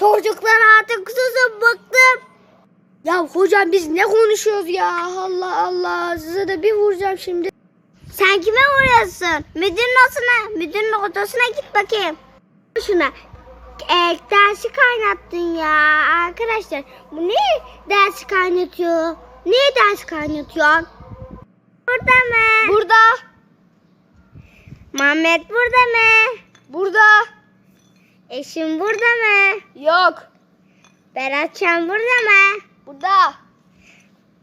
Çocuklar artık susun bıktım. Ya hocam biz ne konuşuyoruz ya? Allah Allah. Size de bir vuracağım şimdi. Sen kime vuruyorsun? Müdürün odasına, müdürün odasına git bakayım. Şuna. E, dersi kaynattın ya arkadaşlar. Bu ne dersi kaynatıyor? Niye ders kaynatıyor? Burada mı? Burada. Mehmet burada mı? Burada. Eşim burada mı? Yok. Beratcan burada mı? Burada.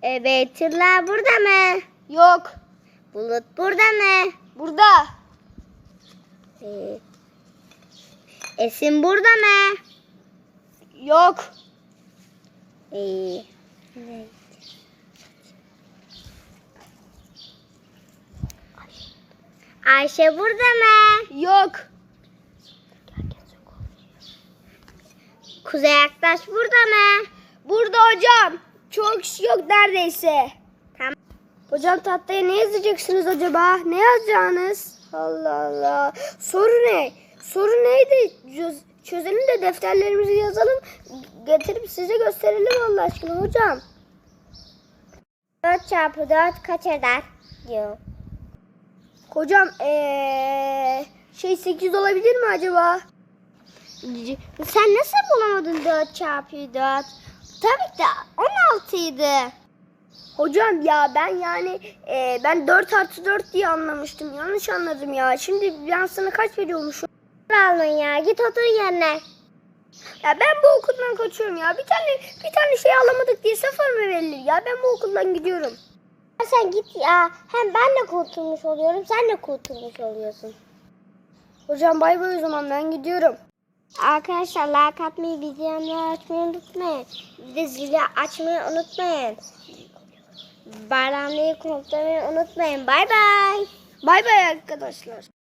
E, Beytullah burada mı? Yok. Bulut burada mı? Burada. E, Esin burada mı? Yok. E, Ayşe burada mı? Yok. Kuzey Aktaş burada mı? Burada hocam. Çok kişi yok neredeyse. Tamam. Hocam tahtaya ne yazacaksınız acaba? Ne yazacaksınız? Allah Allah. Soru ne? Soru neydi? Çöz- çözelim de defterlerimizi yazalım. Getirip size gösterelim Allah aşkına hocam. 4 çarpı 4 kaç eder? Yok. Hocam ee, şey 8 olabilir mi acaba? Sen nasıl bulamadın 4 çarpı 4? Tabii ki de 16 idi. Hocam ya ben yani e, ben 4 artı 4 diye anlamıştım. Yanlış anladım ya. Şimdi ben sana kaç veriyormuşum? Alın ya git otur yerine. Ya ben bu okuldan kaçıyorum ya. Bir tane bir tane şey alamadık diye sıfır mı verilir ya? Ben bu okuldan gidiyorum. Sen git ya. Hem ben de kurtulmuş oluyorum. Sen de kurtulmuş oluyorsun. Hocam bay bay o zaman ben gidiyorum. Arkadaşlar like atmayı, bildirimleri açmayı unutmayın. Bir de zili açmayı unutmayın. Bayramlayı unutmayın. unutmayın. Bay bay. Bay bay arkadaşlar.